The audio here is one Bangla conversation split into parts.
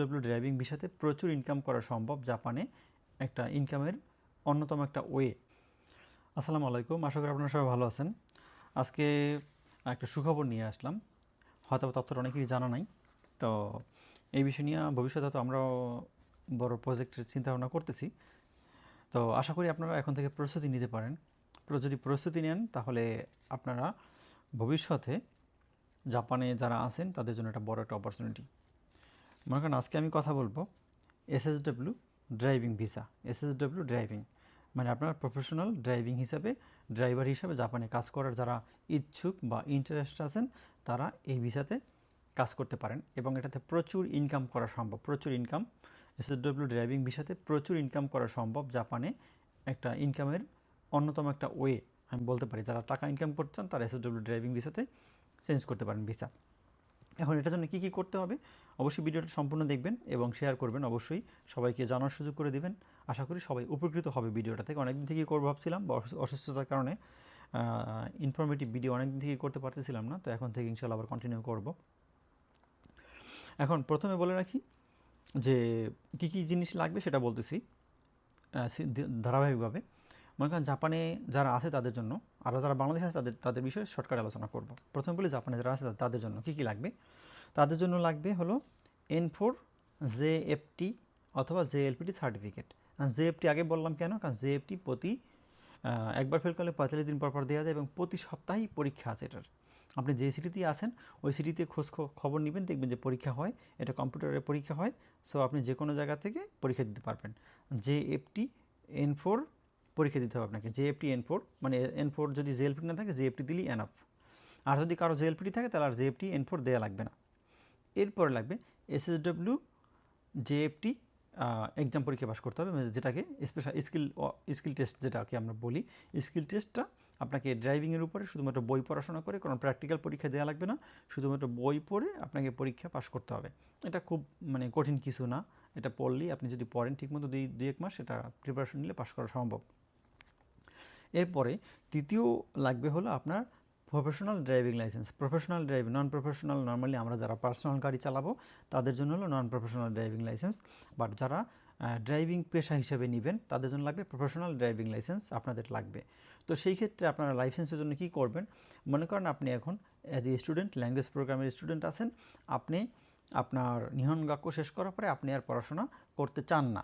এসএসডব্লিউ ড্রাইভিং ভিসাতে প্রচুর ইনকাম করা সম্ভব জাপানে একটা ইনকামের অন্যতম একটা ওয়ে আসসালামু আলাইকুম, আশা করি আপনারা সবাই ভালো আছেন। আজকে একটা সুখবর নিয়ে আসলাম। হয়তো তথ্যটা অনেকেরই জানা নাই। তো এই বিষয় নিয়ে ভবিষ্যতে তো আমরাও বড় প্রজেক্টের চিন্তা ভাবনা করতেছি। তো আশা করি আপনারা এখন থেকে প্রস্তুতি নিতে পারেন। প্র- যদি প্রস্তুতি নেন, তাহলে আপনারা ভবিষ্যতে জাপানে যারা আছেন, তাদের জন্য একটা বড় একটা অপরচুনিটি মনে করেন আজকে আমি কথা বলব SSW driving visa SSW driving মানে আপনার প্রফেশনাল ড্রাইভিং হিসাবে ড্রাইভার হিসাবে জাপানে কাজ করার যারা ইচ্ছুক বা ইন্টারেস্ট আছেন, তারা এই ভিসাতে কাজ করতে পারেন এবং এটাতে প্রচুর ইনকাম করা সম্ভব, প্রচুর ইনকাম এসএসডব্লিউ ড্রাইভিং ভিসাতে প্রচুর ইনকাম করা সম্ভব জাপানে একটা ইনকামের অন্যতম একটা ওয়ে আমি বলতে পারি। যারা টাকা ইনকাম করছেন, তারা এসএসডব্লিউ ড্রাইভিং ভিসাতে চেঞ্জ করতে পারেন ভিসা। এখন এটার জন্য কী কী করতে হবে, অবশ্যই ভিডিওটা সম্পূর্ণ দেখবেন এবং শেয়ার করবেন অবশ্যই। সবাইকে জানার সুযোগ করে দিবেন। আশা করি সবাই উপকৃত হবে ভিডিওটা থেকে। অনেকদিন থেকেই করব ভাবছিলাম, বা অসুস্থতার কারণে ইনফরমেটিভ ভিডিও অনেকদিন থেকেই করতে পারতেছিলাম না। তো এখন থেকে ইনশাল্লাহ আবার কন্টিনিউ করব। এখন প্রথমে বলে রাখি যে, কী কী জিনিস লাগবে সেটা বলতেছি ধারাবাহিকভাবে। মনে করেন জাপানে যারা আছে তাদের জন্য আর যারা বাংলাদেশে আছে, তাদের তাদের বিষয়ে শর্টকাট আলোচনা করব। প্রথমে বলি জাপানে যারা আছে, তাদের জন্য কী কী লাগবে? তাদের জন্য লাগবে হলো এন ফোর জে এফটি অথবা J LPT certificate J FT আগে বললাম কেন? কারণ জে এফটি প্রতি একবার ফেল করলে পঁয়তাল্লিশ দিন পর পর দেওয়া যায় এবং প্রতি সপ্তাহেই পরীক্ষা আছে এটার। আপনি যে সিটিতেই আছেন, ওই সিটিতে খোঁজ খবর নেবেন, দেখবেন যে পরীক্ষা হয়, এটা কম্পিউটারে পরীক্ষা হয় সো আপনি যে কোনো জায়গা থেকে পরীক্ষা দিতে পারবেন। জে এফটি এন ফোর পরীক্ষা দিতে হবে আপনাকে J F T N four মানে এন ফোর যদি জে এলপিটি না থাকে জে এফটি দিলেই এনাফ আর যদি কারও জে এলপিটি থাকে, তাহলে আর জে এফটি এন ফোর দেওয়া লাগবে না। এরপরে লাগবে S S W J F T exam পরীক্ষা পাস করতে হবে মানে যেটাকে স্পেশাল স্কিল স্কিল টেস্ট যেটাকে আমরা বলি। স্কিল টেস্টটা আপনাকে ড্রাইভিংয়ের উপরে শুধুমাত্র বই পড়াশোনা করে, কোনো প্র্যাকটিক্যাল পরীক্ষা দেওয়া লাগবে না। শুধুমাত্র বই পড়ে আপনাকে পরীক্ষা পাস করতে হবে। এটা খুব মানে কঠিন কিছু না। এটা পড়লেই আপনি যদি পড়েন ঠিকমতো দুই দুই এক মাস এটা প্রিপারেশন নিলে পাস করা সম্ভব। এরপরে তৃতীয় লাগবে হলো আপনার professional driving license professional driving non professional normally আমরা যারা পার্সোনাল গাড়ি চালাবো, তাদের জন্য হলো non professional driving license but যারা ড্রাইভিং পেশা হিসেবে নেবেন, তাদের জন্য লাগবে প্রফেশনাল ড্রাইভিং লাইসেন্স আপনাদের লাগবে। তো সেই ক্ষেত্রে আপনারা লাইসেন্সের জন্য কী করবেন? মনে করেন আপনি এখন অ্যাজ এ স্টুডেন্ট ল্যাঙ্গুয়েজ প্রোগ্রামের স্টুডেন্ট আছেন, আপনি আপনার নিহনগাক্য শেষ করার পরে আপনি আর পড়াশোনা করতে চান না।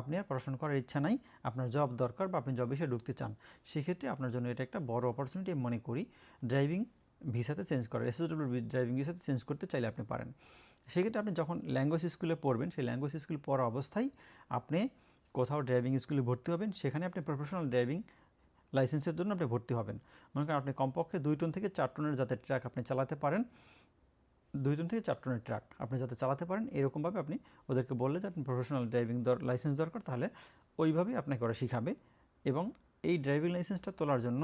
আপনি আর পড়াশোনা করার ইচ্ছা নাই, আপনার জব দরকার বা আপনি জব এসে ঢুকতে চান, সেক্ষেত্রে আপনার জন্য এটা একটা বড় অপরচুনিটি আমি মনে করি ড্রাইভিং ভিসাতে চেঞ্জ করার এসএসডব্লিউ ড্রাইভিং ভিসাতে চেঞ্জ করতে চাইলে আপনি পারেন। সেক্ষেত্রে আপনি যখন ল্যাঙ্গুয়েজ স্কুলে পড়বেন, সেই ল্যাঙ্গুয়েজ স্কুল পড়া অবস্থায় আপনি কোথাও ড্রাইভিং স্কুলে ভর্তি হবেন, সেখানে আপনি প্রফেশনাল ড্রাইভিং লাইসেন্সের জন্য আপনি ভর্তি হবেন। মনে করেন আপনি কমপক্ষে দুই টন থেকে চার টনের যাতে ট্রাক আপনি চালাতে পারেন দুই টন থেকে চার টনের ট্রাক আপনি যাতে চালাতে পারেন, এরকমভাবে আপনি ওদেরকে বললে যে আপনি প্রফেশনাল ড্রাইভিং লাইসেন্স দরকার, তাহলে ওইভাবেই আপনাকে ওরা শিখাবে। এবং এই ড্রাইভিং লাইসেন্সটা তোলার জন্য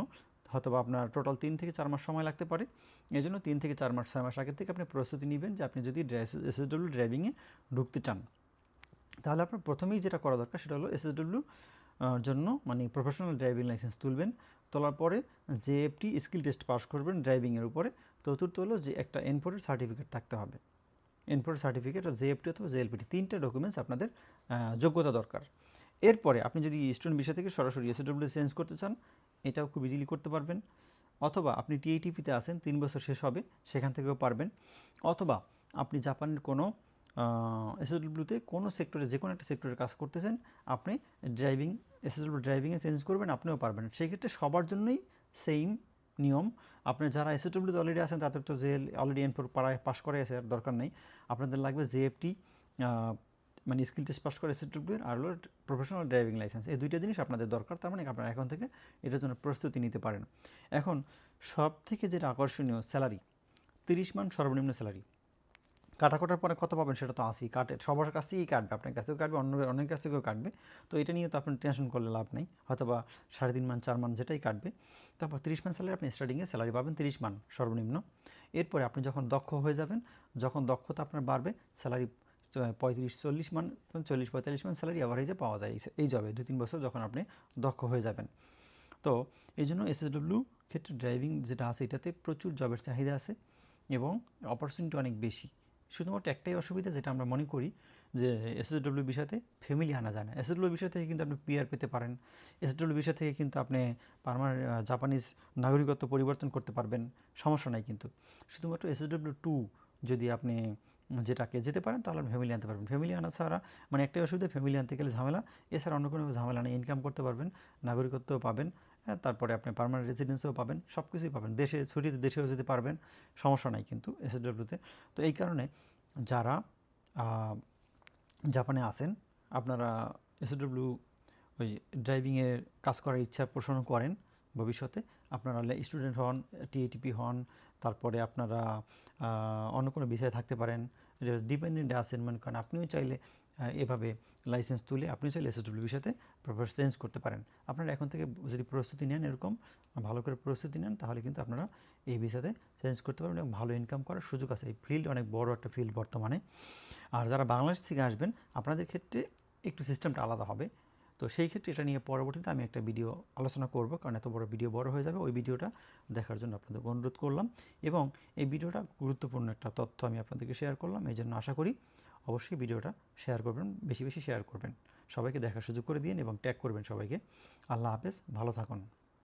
হয়তো আপনার টোটাল তিন থেকে চার মাস সময় লাগতে পারে। এই জন্য তিন থেকে চার মাস, ছয় মাস আগে থেকে আপনি প্রস্তুতি নেবেন যে আপনি যদি এসএসডব্লিউ ড্রাইভিংয়ে ঢুকতে চান, তাহলে আপনার প্রথমেই যেটা করা দরকার সেটা হলো এসএসডব্লিউ জন্য মানে প্রফেশনাল ড্রাইভিং লাইসেন্স তুলবেন। তোলার পরে জেএফটি স্কিল টেস্ট পাস করবেন ড্রাইভিংয়ের উপরে চতুর্থ হলো যে একটা এনফোরের সার্টিফিকেট থাকতে হবে। এনফোরের certificate J J F T অথবা জেএলপিটি তিনটে ডকুমেন্টস আপনাদের যোগ্যতা দরকার। এরপরে আপনি যদি স্টুডেন্ট বিষয় থেকে সরাসরি এসএডব্লিউ চেঞ্জ করতে চান, এটাও খুব ইজিলি করতে পারবেন। অথবা আপনি টিএটিপিতে আসেন তিন বছর শেষ হবে, সেখান থেকেও পারবেন। অথবা আপনি জাপানের কোনো এসএসডব্লিউতে কোনো সেক্টরে যে কোনো একটা সেক্টরে কাজ করতেছেন, আপনি ড্রাইভিং এসএসডব্লিউ ড্রাইভিংয়ে চেঞ্জ করবেন, আপনিও পারবেন। সেক্ষেত্রে সবার জন্যই সেম নিয়ম। আপনি যারা এসএসডব্লিউতে অলরেডি আছেন, তাদের তো জেল অলরেডি এন ফোর পাড়ায় পাস করে আছে, আর দরকার নেই। আপনাদের লাগবে জেএফটি মানে স্কিল টেস্ট পাস করে এসএসডব্লিউ আর হলো প্রফেশনাল ড্রাইভিং লাইসেন্স এই দুইটা জিনিস আপনাদের দরকার, তার মানে আপনারা এখন থেকে এটার জন্য প্রস্তুতি নিতে পারেন। এখন সব থেকে যেটা আকর্ষণীয় স্যালারি তিরিশ মান সর্বনিম্ন স্যালারি কাটা কাটার পরে কত পাবেন সেটা তো আসি কাটে, সবার কাছ থেকেই কাটবে, আপনার কাছ থেকেও কাটবে, অন্য অনেক কাছ থেকেও কাটবে। তো এটা নিয়ে তো আপনার টেনশন করলে লাভ নেই। হয়তো বা সাড়ে তিন মান, চার মান যেটাই কাটবে। তারপর তিরিশ মান স্যালারি আপনি স্টার্টিংয়ে স্যালারি পাবেন, তিরিশ মান সর্বনিম্ন। এরপরে আপনি যখন দক্ষ হয়ে যাবেন, যখন দক্ষতা আপনার বাড়বে স্যালারি পঁয়ত্রিশ, চল্লিশ মান, চল্লিশ, পঁয়তাল্লিশ মান স্যালারি অ্যাভারেজে পাওয়া যায় এই- জবে দুই, তিন বছর যখন আপনি দক্ষ হয়ে যাবেন। তো এই জন্য এসএসডব্লিউ ক্ষেত্রে ড্রাইভিং যেটা আছে, এটাতে প্রচুর জবের চাহিদা আছে এবং অপরচুনিটি অনেক বেশি। শুধুমাত্র একটাই অসুবিধা যেটা আমরা মনে করি যে এসএসডব্লিউ বিষয়তে ফ্যামিলি আনা যায় না। এসএসডব্লিউ বিষয় থেকে কিন্তু আপনি পিআর পেতে পারেন। এসএসডব্লিউ বিষয় থেকে কিন্তু আপনি পারমার জাপানিজ নাগরিকত্ব পরিবর্তন করতে পারবেন। সমস্যা নাই কিন্তু। শুধুমাত্র এসএসডব্লিউ টু যদি আপনি যেটাকে যেতে পারেন তাহলে ফ্যামিলি আনতে পারবেন। ফ্যামিলি আনা ছাড়া মানে একটাই অসুবিধা ফ্যামিলি আনতে গেলে ঝামেলা। এছাড়া অন্য কোনো ঝামেলা নেই। ইনকাম করতে পারবেন, নাগরিকত্বও পাবেন। হ্যাঁ, তারপরে আপনি পার্মানেন্ট রেসিডেন্সও পাবেন সব কিছুই পাবেন। দেশে ছুটিতে দেশেও যেতে পারবেন সমস্যা নাই কিন্তু এসএসডব্লিউতে তো। এই কারণে যারা জাপানে আছেন আপনারা এসডব্লিউ ওই ড্রাইভিংয়ের কাজ করার ইচ্ছা পোষণ করেন ভবিষ্যতে আপনারা স্টুডেন্ট হন টিএটিপি হন তারপরে আপনারা অন্য কোনো বিষয়ে থাকতে পারেন। ডিপেন্ডেন্ট আছেন মনে করেন আপনিও চাইলে এভাবে লাইসেন্স তুলে আপনি চাইলে এসডব্লিউ বিষয়তে প্রফেস চেঞ্জ করতে পারেন। আপনারা এখন থেকে যদি প্রস্তুতি নেন এরকম, ভালো করে প্রস্তুতি নেন, তাহলে কিন্তু আপনারা এই বিষয়তে চেঞ্জ করতে পারবেন এবং ভালো ইনকাম করার সুযোগ আছে। এই ফিল্ড অনেক বড় একটা ফিল্ড বর্তমানে। আর যারা বাংলাদেশ থেকে আসবেন, আপনাদের ক্ষেত্রে একটু সিস্টেমটা আলাদা হবে। তো সেই ক্ষেত্রে এটা নিয়ে পরবর্তীতে আমি একটা ভিডিও আলোচনা করব, কারণ এত বড় ভিডিও বড় হয়ে যাবে। ওই ভিডিওটা দেখার জন্য আপনাদের অনুরোধ করলাম। এবং এই ভিডিওটা গুরুত্বপূর্ণ একটা তথ্য আমি আপনাদেরকে শেয়ার করলাম এই জন্য আশা করি অবশ্যই ভিডিওটা শেয়ার করবেন, বেশি বেশি শেয়ার করবেন। সবাইকে দেখার সুযোগ করে দিন এবং ট্যাগ করবেন সবাইকে। আল্লাহ হাফেজ, ভালো থাকুন।